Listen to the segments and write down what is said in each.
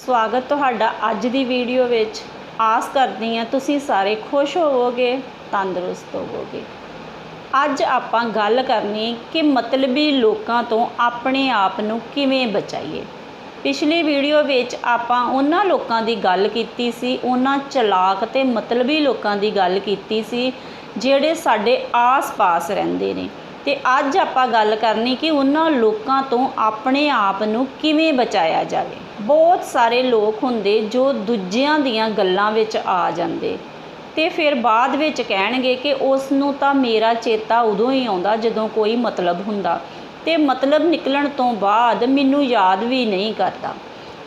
ਸਵਾਗਤ ਤੁਹਾਡਾ ਅੱਜ ਦੀ ਵੀਡੀਓ ਵਿੱਚ। ਆਸ ਕਰਦੀ ਹਾਂ ਤੁਸੀਂ ਸਾਰੇ ਖੁਸ਼ ਹੋਵੋਗੇ, ਤੰਦਰੁਸਤ ਹੋਵੋਗੇ। ਅੱਜ ਆਪਾਂ ਗੱਲ ਕਰਨੀ ਕਿ ਮਤਲਬੀ ਲੋਕਾਂ ਤੋਂ ਆਪਣੇ ਆਪ ਨੂੰ ਕਿਵੇਂ ਬਚਾਈਏ। ਪਿਛਲੀ ਵੀਡੀਓ ਵਿੱਚ ਆਪਾਂ ਉਹਨਾਂ ਲੋਕਾਂ ਦੀ ਗੱਲ ਕੀਤੀ ਸੀ, ਉਹਨਾਂ ਚਲਾਕ ਤੇ ਮਤਲਬੀ ਲੋਕਾਂ ਦੀ ਗੱਲ ਕੀਤੀ ਸੀ, ਜਿਹੜੇ ਸਾਡੇ ਆਸ-ਪਾਸ ਰਹਿੰਦੇ ਨੇ। ਤੇ ਅੱਜ ਆਪਾਂ ਗੱਲ ਕਰਨੀ ਕਿ ਉਹਨਾਂ ਲੋਕਾਂ ਤੋਂ ਆਪਣੇ ਆਪ ਨੂੰ ਕਿਵੇਂ ਬਚਾਇਆ ਜਾਵੇ। ਬਹੁਤ ਸਾਰੇ ਲੋਕ ਹੁੰਦੇ ਜੋ ਦੂਜਿਆਂ ਦੀਆਂ ਗੱਲਾਂ ਵਿੱਚ ਆ ਜਾਂਦੇ ਤੇ ਫਿਰ ਬਾਅਦ ਵਿੱਚ ਕਹਿਣਗੇ ਕਿ ਉਸ ਨੂੰ ਤਾਂ ਮੇਰਾ ਚੇਤਾ ਉਦੋਂ ਹੀ ਆਉਂਦਾ ਜਦੋਂ ਕੋਈ ਮਤਲਬ ਹੁੰਦਾ ਤੇ ਮਤਲਬ ਨਿਕਲਣ ਤੋਂ ਬਾਅਦ ਮੈਨੂੰ ਯਾਦ ਵੀ ਨਹੀਂ ਕਰਦਾ।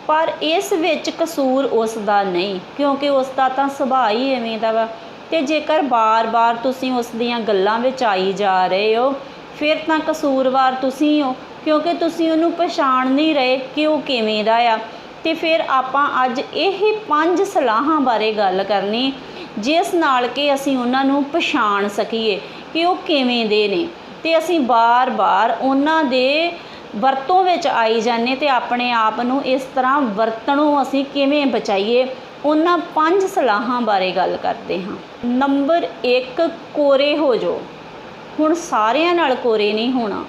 ਪਰ ਇਸ ਵਿੱਚ ਕਸੂਰ ਉਸ ਦਾ ਨਹੀਂ, ਕਿਉਂਕਿ ਉਸ ਦਾ ਤਾਂ ਸੁਭਾਅ ਹੀ ਐਵੇਂ ਦਾ ਵਾ ਤੇ ਜੇਕਰ ਬਾਰ-ਬਾਰ ਤੁਸੀਂ ਉਸ ਦੀਆਂ ਗੱਲਾਂ ਵਿੱਚ ਆਈ ਜਾ ਰਹੇ ਹੋ ਫਿਰ ਤਾਂ ਕਸੂਰਵਾਰ ਤੁਸੀਂ ਹੋ, ਕਿਉਂਕਿ ਤੁਸੀਂ ਉਹਨੂੰ ਪਛਾਣ ਨਹੀਂ ਰਹੇ ਕਿ ਉਹ ਕਿਵੇਂ ਦਾ ਆ। ਤੇ ਫਿਰ ਆਪਾਂ ਅੱਜ ਇਹੀ ਪੰਜ ਸਲਾਹਾਂ ਬਾਰੇ ਗੱਲ ਕਰਨੀ, ਜਿਸ ਨਾਲ ਕਿ ਅਸੀਂ ਉਹਨਾਂ ਨੂੰ ਪਛਾਣ ਸਕੀਏ ਕਿ ਉਹ ਕਿਵੇਂ ਦੇ ਨੇ। ਤੇ ਅਸੀਂ ਬਾਰ-ਬਾਰ ਉਹਨਾਂ ਦੇ ਵਰਤੋਂ ਵਿੱਚ ਆਈ ਜਾਂਦੇ ਤੇ ਆਪਣੇ ਆਪ ਨੂੰ ਇਸ ਤਰ੍ਹਾਂ ਵਰਤਣੋਂ ਅਸੀਂ ਕਿਵੇਂ ਬਚਾਈਏ, ਉਹਨਾਂ ਪੰਜ ਸਲਾਹਾਂ ਬਾਰੇ ਗੱਲ ਕਰਦੇ ਹਾਂ। ਨੰਬਰ 1 ਕੋਰੇ ਹੋ ਜਾਓ। ਹੁਣ ਸਾਰਿਆਂ ਨਾਲ ਕੋਰੇ ਨਹੀਂ ਹੋਣਾ।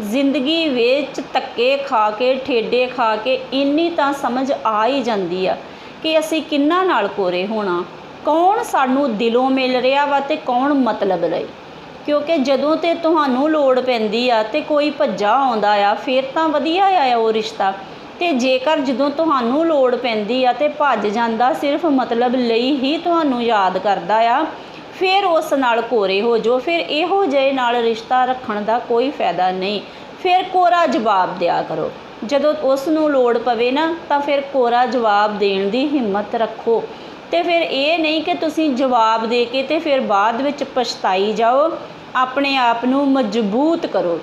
ਜ਼ਿੰਦਗੀ ਵਿੱਚ ਧੱਕੇ ਖਾ ਕੇ, ਠੇਡੇ ਖਾ ਕੇ ਇੰਨੀ ਤਾਂ ਸਮਝ ਆ ਹੀ ਜਾਂਦੀ ਆ ਕਿ ਅਸੀਂ ਕਿੰਨਾ ਨਾਲ ਕੋਰੇ ਹੋਣਾ। ਕੌਣ ਸਾਨੂੰ ਦਿਲੋਂ ਮਿਲ ਰਿਹਾ ਵਾ ਤੇ ਕੌਣ ਮਤਲਬ ਲਈ? ਕਿਉਂਕਿ ਜਦੋਂ ਤੇ ਤੁਹਾਨੂੰ ਲੋੜ ਪੈਂਦੀ ਆ ਤੇ ਕੋਈ ਭੱਜਾ ਆਉਂਦਾ ਆ, ਫਿਰ ਤਾਂ ਵਧੀਆ ਆ ਉਹ ਰਿਸ਼ਤਾ। ਤੇ ਜੇਕਰ ਜਦੋਂ ਤੁਹਾਨੂੰ ਲੋੜ ਪੈਂਦੀ ਆ ਤੇ ਭੱਜ ਜਾਂਦਾ, ਸਿਰਫ ਮਤਲਬ ਲਈ ਹੀ ਤੁਹਾਨੂੰ ਯਾਦ ਕਰਦਾ ਆ ਫਿਰ ਉਸ ਨਾਲ ਕੋਰੇ ਹੋ ਜੋ ਫਿਰ ਇਹੋ ਜਿਹੇ ਨਾਲ ਰਿਸ਼ਤਾ ਰੱਖਣ ਦਾ ਕੋਈ ਫਾਇਦਾ ਨਹੀਂ। ਫਿਰ ਕੋਰਾ ਜਵਾਬ ਦਿਆ ਕਰੋ। ਜਦੋਂ ਉਸ ਨੂੰ ਲੋੜ ਪਵੇ ਨਾ, ਤਾਂ ਫਿਰ ਕੋਰਾ ਜਵਾਬ ਦੇਣ ਦੀ ਹਿੰਮਤ ਰੱਖੋ। ਤੇ ਫਿਰ ਇਹ ਨਹੀਂ ਕਿ ਤੁਸੀਂ ਜਵਾਬ ਦੇ ਕੇ ਤੇ ਫਿਰ ਬਾਅਦ ਵਿੱਚ ਪਛਤਾਈ ਜਾਓ। ਆਪਣੇ ਆਪ ਨੂੰ ਮਜ਼ਬੂਤ ਕਰੋ।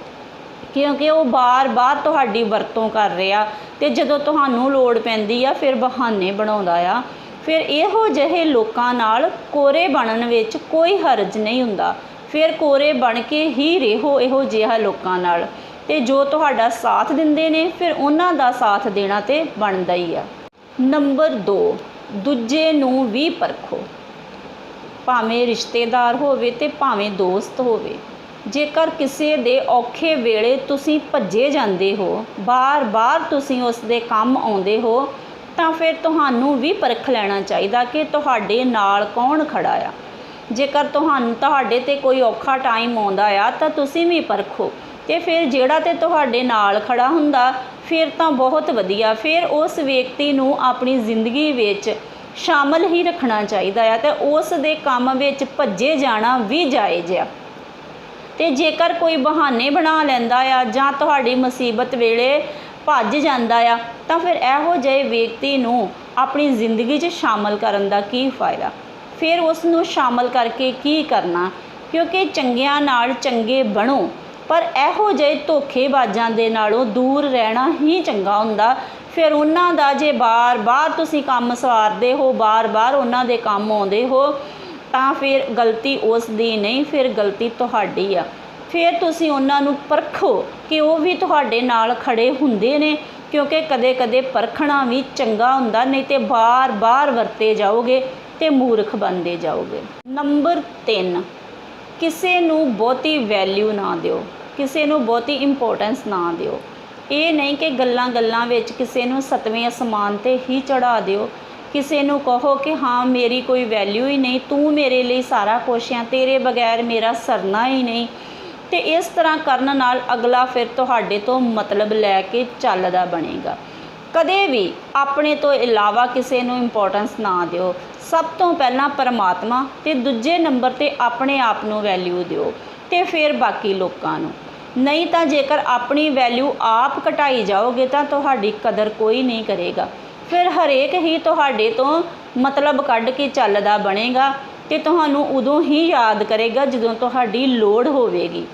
ਕਿਉਂਕਿ ਉਹ ਬਾਰ-ਬਾਰ ਤੁਹਾਡੀ ਵਰਤੋਂ ਕਰ ਰਿਹਾ ਤੇ ਜਦੋਂ ਤੁਹਾਨੂੰ ਲੋੜ ਪੈਂਦੀ ਆ, ਫਿਰ ਬਹਾਨੇ ਬਣਾਉਂਦਾ ਆ। ਫਿਰ ਇਹੋ ਜਿਹੇ ਲੋਕਾਂ ਨਾਲ ਕੋਰੇ ਬਣਨ ਵਿੱਚ ਕੋਈ ਹਰਜ ਨਹੀਂ ਹੁੰਦਾ। ਫਿਰ ਕੋਰੇ ਬਣ ਕੇ ਹੀ ਰਹੋ ਇਹੋ ਜਿਹਾ ਲੋਕਾਂ ਨਾਲ। ਤੇ ਜੋ ਤੁਹਾਡਾ ਸਾਥ ਦਿੰਦੇ ਨੇ, ਫਿਰ ਉਹਨਾਂ ਦਾ ਸਾਥ ਦੇਣਾ ਤੇ ਬਣਦਾ ਹੀ ਆ। ਨੰਬਰ 2 ਦੂਜੇ ਨੂੰ ਵੀ ਪਰਖੋ। ਭਾਵੇਂ ਰਿਸ਼ਤੇਦਾਰ ਹੋਵੇ ਤੇ ਭਾਵੇਂ ਦੋਸਤ ਹੋਵੇ। ਜੇਕਰ ਕਿਸੇ ਦੇ ਔਖੇ ਵੇਲੇ ਤੁਸੀਂ ਭੱਜੇ ਜਾਂਦੇ ਹੋ, ਬਾਰ-ਬਾਰ ਤੁਸੀਂ ਉਸ ਦੇ ਕੰਮ ਆਉਂਦੇ ਹੋ ਤਾਂ ਫਿਰ ਤੁਹਾਨੂੰ ਵੀ ਪਰਖ ਲੈਣਾ ਚਾਹੀਦਾ ਕਿ ਤੁਹਾਡੇ ਨਾਲ ਕੌਣ ਖੜਾ ਆ। ਜੇਕਰ ਤੁਹਾਨੂੰ ਤੁਹਾਡੇ ਤੇ ਕੋਈ ਔਖਾ ਟਾਈਮ ਆਉਂਦਾ ਆ, ਤਾਂ ਤੁਸੀਂ ਵੀ ਪਰਖੋ। ਤੇ ਫਿਰ ਜਿਹੜਾ ਤੇ ਤੁਹਾਡੇ ਨਾਲ ਖੜਾ ਹੁੰਦਾ, ਫਿਰ ਤਾਂ ਬਹੁਤ ਵਧੀਆ। ਫਿਰ ਉਸ ਵਿਅਕਤੀ ਨੂੰ ਆਪਣੀ ਜ਼ਿੰਦਗੀ ਵਿੱਚ ਸ਼ਾਮਲ ਹੀ ਰੱਖਣਾ ਚਾਹੀਦਾ ਆ ਤੇ ਉਸ ਦੇ ਕੰਮ ਵਿੱਚ ਭੱਜੇ ਜਾਣਾ ਵੀ ਜਾਇਜ਼ ਆ। ਤੇ ਜੇਕਰ ਕੋਈ ਬਹਾਨੇ ਬਣਾ ਲੈਂਦਾ ਆ ਜਾਂ ਤੁਹਾਡੀ ਮੁਸੀਬਤ ਵੇਲੇ ਭੱਜ ਜਾਂਦਾ ਆ, ਤਾਂ ਫਿਰ ਇਹੋ ਜਿਹੇ ਵਿਅਕਤੀ ਨੂੰ ਆਪਣੀ ਜ਼ਿੰਦਗੀ 'ਚ ਸ਼ਾਮਲ ਕਰਨ ਦਾ ਕੀ ਫਾਇਦਾ? ਫਿਰ ਉਸ ਨੂੰ ਸ਼ਾਮਲ ਕਰਕੇ ਕੀ ਕਰਨਾ? ਕਿਉਂਕਿ ਚੰਗਿਆਂ ਨਾਲ ਚੰਗੇ ਬਣੋ, ਪਰ ਇਹੋ ਜਿਹੇ ਧੋਖੇਬਾਜ਼ਾਂ ਦੇ ਨਾਲੋਂ ਦੂਰ ਰਹਿਣਾ ਹੀ ਚੰਗਾ ਹੁੰਦਾ। ਫਿਰ ਉਹਨਾਂ ਦਾ ਜੇ ਬਾਰ-ਬਾਰ ਤੁਸੀਂ ਕੰਮ ਸਵਾਰਦੇ ਹੋ, ਬਾਰ-ਬਾਰ ਉਹਨਾਂ ਦੇ ਕੰਮ ਆਉਂਦੇ ਹੋ, ਤਾਂ ਫਿਰ ਗਲਤੀ ਉਸ ਦੀ ਨਹੀਂ, ਫਿਰ ਗਲਤੀ ਤੁਹਾਡੀ ਆ। ਫਿਰ ਤੁਸੀਂ ਉਹਨਾਂ ਨੂੰ ਪਰਖੋ ਕਿ ਉਹ ਵੀ ਤੁਹਾਡੇ ਨਾਲ ਖੜੇ ਹੁੰਦੇ ਨੇ, ਕਿਉਂਕਿ ਕਦੇ-ਕਦੇ ਪਰਖਣਾ ਵੀ ਚੰਗਾ ਹੁੰਦਾ, ਨਹੀਂ ਤੇ ਬਾਰ-ਬਾਰ ਵਰਤੇ ਜਾਓਗੇ ਤੇ ਮੂਰਖ ਬਣਦੇ ਜਾਓਗੇ। ਨੰਬਰ 3 ਕਿਸੇ ਨੂੰ ਬਹੁਤੀ ਵੈਲਿਊ ਨਾ ਦਿਓ, ਕਿਸੇ ਨੂੰ ਬਹੁਤੀ ਇੰਪੋਰਟੈਂਸ ਨਾ ਦਿਓ। ਇਹ ਨਹੀਂ ਕਿ ਗੱਲਾਂ-ਗੱਲਾਂ ਵਿੱਚ ਕਿਸੇ ਨੂੰ ਸਤਵੇਂ ਅਸਮਾਨ ਤੇ ਹੀ ਚੜਾ ਦਿਓ। ਕਿਸੇ ਨੂੰ ਕਹੋ ਕਿ ਹਾਂ, ਮੇਰੀ ਕੋਈ ਵੈਲਿਊ ਹੀ ਨਹੀਂ, ਤੂੰ ਮੇਰੇ ਲਈ ਸਾਰਾ ਕੁਝ ਆ, ਤੇਰੇ ਬਗੈਰ ਮੇਰਾ ਸਰਨਾ ਹੀ ਨਹੀਂ। ਤੇ ਇਸ ਤਰ੍ਹਾਂ ਕਰਨ ਨਾਲ ਅਗਲਾ ਫਿਰ ਤੁਹਾਡੇ ਤੋਂ ਮਤਲਬ ਲੈ ਕੇ ਚੱਲਦਾ ਬਣੇਗਾ। ਕਦੇ ਵੀ ਆਪਣੇ ਤੋਂ ਇਲਾਵਾ ਕਿਸੇ ਨੂੰ ਇੰਪੋਰਟੈਂਸ ਨਾ ਦਿਓ। ਸਭ ਤੋਂ ਪਹਿਲਾਂ ਪਰਮਾਤਮਾ ਤੇ ਦੂਜੇ ਨੰਬਰ ਤੇ ਆਪਣੇ ਆਪ ਨੂੰ ਵੈਲਿਊ ਦਿਓ ਤੇ ਫਿਰ ਬਾਕੀ ਲੋਕਾਂ ਨੂੰ। ਨਹੀਂ ਤਾਂ ਜੇਕਰ ਆਪਣੀ ਵੈਲਿਊ ਆਪ ਘਟਾਈ ਜਾਓਗੇ ਤਾਂ ਤੁਹਾਡੀ ਕਦਰ ਕੋਈ ਨਹੀਂ ਕਰੇਗਾ। ਫਿਰ ਹਰੇਕ ਹੀ ਤੁਹਾਡੇ ਤੋਂ ਮਤਲਬ ਕੱਢ ਕੇ ਚੱਲਦਾ ਬਣੇਗਾ ਤੇ ਤੁਹਾਨੂੰ ਉਦੋਂ ਹੀ ਯਾਦ ਕਰੇਗਾ ਜਦੋਂ ਤੁਹਾਡੀ ਲੋੜ ਹੋਵੇਗੀ।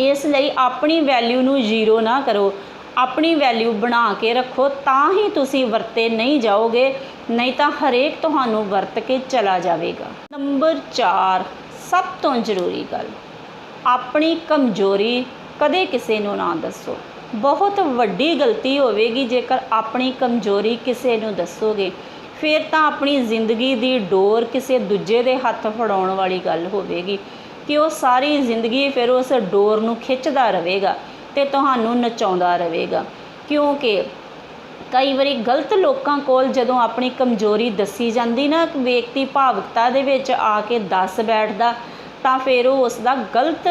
ਇਸ ਲਈ ਆਪਣੀ ਵੈਲਿਊ ਨੂੰ ਜ਼ੀਰੋ ਨਾ ਕਰੋ। ਆਪਣੀ ਵੈਲਿਊ ਬਣਾ ਕੇ ਰੱਖੋ, ਤਾਂ ਹੀ ਤੁਸੀਂ ਵਰਤੇ ਨਹੀਂ ਜਾਓਗੇ, ਨਹੀਂ ਤਾਂ ਹਰੇਕ ਤੁਹਾਨੂੰ ਵਰਤ ਕੇ ਚਲਾ ਜਾਵੇਗਾ। ਨੰਬਰ 4 ਸਭ ਤੋਂ ਜ਼ਰੂਰੀ ਗੱਲ, ਆਪਣੀ ਕਮਜ਼ੋਰੀ ਕਦੇ ਕਿਸੇ ਨੂੰ ਨਾ ਦੱਸੋ। ਬਹੁਤ ਵੱਡੀ ਗਲਤੀ ਹੋਵੇਗੀ ਜੇਕਰ ਆਪਣੀ ਕਮਜ਼ੋਰੀ ਕਿਸੇ ਨੂੰ ਦੱਸੋਗੇ। ਫਿਰ ਤਾਂ ਆਪਣੀ ਜ਼ਿੰਦਗੀ ਦੀ ਡੋਰ ਕਿਸੇ ਦੂਜੇ ਦੇ ਹੱਥ ਫੜਾਉਣ ਵਾਲੀ ਗੱਲ ਹੋਵੇਗੀ। ਕਿ ਉਹ ਸਾਰੀ ਜ਼ਿੰਦਗੀ ਫਿਰ ਉਸ ਡੋਰ ਨੂੰ ਖਿੱਚਦਾ ਰਹੇਗਾ ਤੇ ਤੁਹਾਨੂੰ ਨਚਾਉਂਦਾ ਰਹੇਗਾ। ਕਿਉਂਕਿ ਕਈ ਵਾਰੀ ਗਲਤ ਲੋਕਾਂ ਕੋਲ ਜਦੋਂ ਆਪਣੀ ਕਮਜ਼ੋਰੀ ਦੱਸੀ ਜਾਂਦੀ ਨਾ ਵਿਅਕਤੀ ਭਾਵੁਕਤਾ ਦੇ ਵਿੱਚ ਆ ਕੇ ਦੱਸ ਬੈਠਦਾ, ਤਾਂ ਫਿਰ ਉਹ ਉਸ ਦਾ ਗਲਤ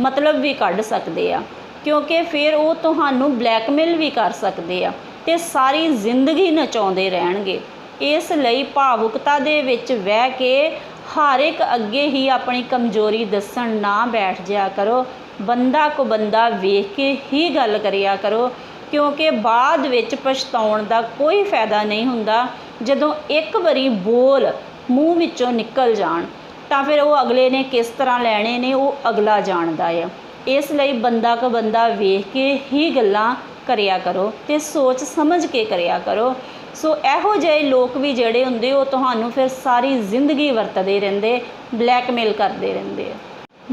ਮਤਲਬ ਵੀ ਕੱਢ ਸਕਦੇ ਆ। ਕਿਉਂਕਿ ਫਿਰ ਉਹ ਤੁਹਾਨੂੰ ਬਲੈਕਮੇਲ ਵੀ ਕਰ ਸਕਦੇ ਆ ਤੇ ਸਾਰੀ ਜ਼ਿੰਦਗੀ ਨਚਾਉਂਦੇ ਰਹਿਣਗੇ। ਇਸ ਲਈ ਭਾਵੁਕਤਾ ਦੇ ਵਿੱਚ ਵਹਿ ਕੇ ਹਰ ਇੱਕ ਅੱਗੇ ਹੀ ਆਪਣੀ ਕਮਜ਼ੋਰੀ ਦੱਸਣ ਨਾ ਬੈਠ ਜਿਆ ਕਰੋ। ਬੰਦਾ ਕੋ ਬੰਦਾ ਵੇਖ ਕੇ ਹੀ ਗੱਲ ਕਰਿਆ ਕਰੋ, ਕਿਉਂਕਿ ਬਾਅਦ ਵਿੱਚ ਪਛਤਾਉਣ ਦਾ ਕੋਈ ਫਾਇਦਾ ਨਹੀਂ ਹੁੰਦਾ। ਜਦੋਂ ਇੱਕ ਵਾਰੀ ਬੋਲ ਮੂੰਹ ਵਿੱਚੋਂ ਨਿਕਲ ਜਾਣ, ਤਾਂ ਫਿਰ ਉਹ ਅਗਲੇ ਨੇ ਕਿਸ ਤਰ੍ਹਾਂ ਲੈਣੇ ਨੇ, ਉਹ ਅਗਲਾ ਜਾਣਦਾ ਆ। ਇਸ ਲਈ ਬੰਦਾ ਕੋ ਬੰਦਾ ਵੇਖ ਕੇ ਹੀ ਗੱਲਾਂ ਕਰਿਆ ਕਰੋ ਤੇ ਸੋਚ ਸਮਝ ਕੇ ਕਰਿਆ ਕਰੋ। ਸੋ ਇਹੋ ਜਿਹੇ ਲੋਕ ਵੀ ਜਿਹੜੇ ਹੁੰਦੇ, ਉਹ ਤੁਹਾਨੂੰ ਫਿਰ ਸਾਰੀ ਜ਼ਿੰਦਗੀ ਵਰਤਦੇ ਰਹਿੰਦੇ, ਬਲੈਕਮੇਲ ਕਰਦੇ ਰਹਿੰਦੇ ਆ।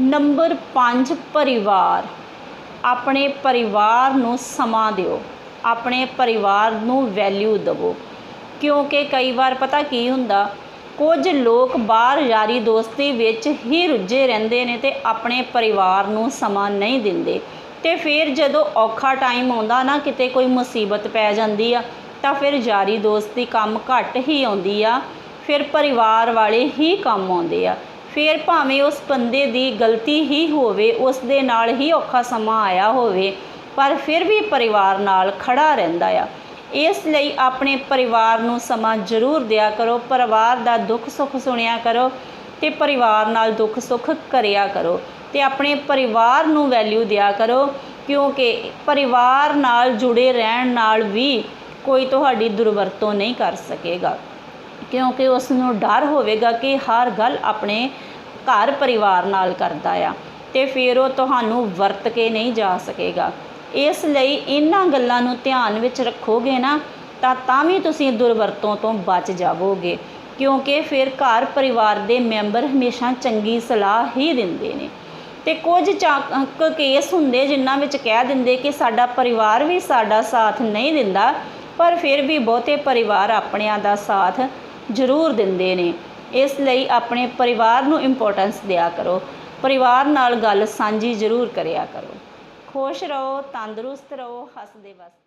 ਨੰਬਰ 5 ਪਰਿਵਾਰ। ਆਪਣੇ ਪਰਿਵਾਰ ਨੂੰ ਸਮਾਂ ਦਿਓ। ਆਪਣੇ ਪਰਿਵਾਰ ਨੂੰ ਵੈਲਿਊ ਦਿਵੋ। ਕਿਉਂਕਿ ਕਈ ਵਾਰ ਪਤਾ ਕੀ ਹੁੰਦਾ, ਕੁਝ ਲੋਕ ਬਾਹਰ ਯਾਰੀ ਦੋਸਤੀ ਵਿੱਚ ਹੀ ਰੁੱਝੇ ਰਹਿੰਦੇ ਨੇ ਤੇ ਆਪਣੇ ਪਰਿਵਾਰ ਨੂੰ ਸਮਾਂ ਨਹੀਂ ਦਿੰਦੇ। ਤੇ ਫਿਰ ਜਦੋਂ ਔਖਾ ਟਾਈਮ ਆਉਂਦਾ ਨਾ, ਕਿਤੇ ਕੋਈ ਮੁਸੀਬਤ ਪੈ ਜਾਂਦੀ ਆ ਤਾਂ ਫਿਰ ਯਾਰੀ ਦੋਸਤੀ ਕੰਮ ਘੱਟ ਹੀ ਆਉਂਦੀ ਆ, ਫਿਰ ਪਰਿਵਾਰ ਵਾਲੇ ਹੀ ਕੰਮ ਆਉਂਦੇ ਆ। ਫਿਰ ਭਾਵੇਂ ਉਸ ਬੰਦੇ ਦੀ ਗਲਤੀ ਹੀ ਹੋਵੇ, ਉਸ ਦੇ ਨਾਲ ਹੀ ਔਖਾ ਸਮਾਂ ਆਇਆ ਹੋਵੇ, ਪਰ ਫਿਰ ਵੀ ਪਰਿਵਾਰ ਨਾਲ ਖੜਾ ਰਹਿੰਦਾ ਆ। ਇਸ ਲਈ ਆਪਣੇ ਪਰਿਵਾਰ ਨੂੰ ਸਮਾਂ ਜ਼ਰੂਰ ਦਿਆ ਕਰੋ, ਪਰਿਵਾਰ ਦਾ ਦੁੱਖ ਸੁੱਖ ਸੁਣਿਆ ਕਰੋ ਤੇ ਪਰਿਵਾਰ ਨਾਲ ਦੁੱਖ ਸੁੱਖ ਕਰਿਆ ਕਰੋ ਤੇ ਆਪਣੇ ਪਰਿਵਾਰ ਨੂੰ ਵੈਲਿਊ ਦਿਆ ਕਰੋ, ਕਿਉਂਕਿ ਪਰਿਵਾਰ ਨਾਲ ਜੁੜੇ ਰਹਿਣ ਨਾਲ ਵੀ ਕੋਈ ਤੁਹਾਡੀ ਦੁਰਵਰਤੋਂ ਨਹੀਂ ਕਰ ਸਕੇਗਾ। ਕਿਉਂਕਿ ਉਸ ਨੂੰ ਡਰ ਹੋਵੇਗਾ ਕਿ ਹਰ ਗੱਲ ਆਪਣੇ ਘਰ ਪਰਿਵਾਰ ਨਾਲ ਕਰਦਾ ਆ ਤੇ ਫਿਰ ਉਹ ਤੁਹਾਨੂੰ ਵਰਤ ਕੇ ਨਹੀਂ ਜਾ ਸਕੇਗਾ। ਇਸ ਲਈ ਇਹਨਾਂ ਗੱਲਾਂ ਨੂੰ ਧਿਆਨ ਵਿੱਚ ਰੱਖੋਗੇ ਨਾ, ਤਾਂ ਤਾਂ ਵੀ ਤੁਸੀਂ ਦੁਰਵਰਤੋਂ ਤੋਂ ਬਚ ਜਾਵੋਗੇ। ਕਿਉਂਕਿ ਫਿਰ ਘਰ ਪਰਿਵਾਰ ਦੇ ਮੈਂਬਰ ਹਮੇਸ਼ਾ ਚੰਗੀ ਸਲਾਹ ਹੀ ਦਿੰਦੇ ਨੇ। ਤੇ ਕੁਝ ਚੱਕ ਕੇਸ ਹੁੰਦੇ ਜਿਨ੍ਹਾਂ ਵਿੱਚ ਕਹਿ ਦਿੰਦੇ ਕਿ ਸਾਡਾ ਪਰਿਵਾਰ ਵੀ ਸਾਡਾ ਸਾਥ ਨਹੀਂ ਦਿੰਦਾ ਪਰ ਫਿਰ ਵੀ ਬਹੁਤੇ ਪਰਿਵਾਰ ਆਪਣਿਆਂ ਦਾ ਸਾਥ ਜ਼ਰੂਰ ਦਿੰਦੇ ਨੇ। ਇਸ ਲਈ ਆਪਣੇ ਪਰਿਵਾਰ ਨੂੰ ਇੰਪੋਰਟੈਂਸ ਦਿਆ ਕਰੋ। ਪਰਿਵਾਰ ਨਾਲ ਗੱਲ ਸਾਂਝੀ ਜ਼ਰੂਰ ਕਰਿਆ ਕਰੋ। ਖੁਸ਼ ਰਹੋ, ਤੰਦਰੁਸਤ ਰਹੋ, ਹੱਸਦੇ ਵਸਦੇ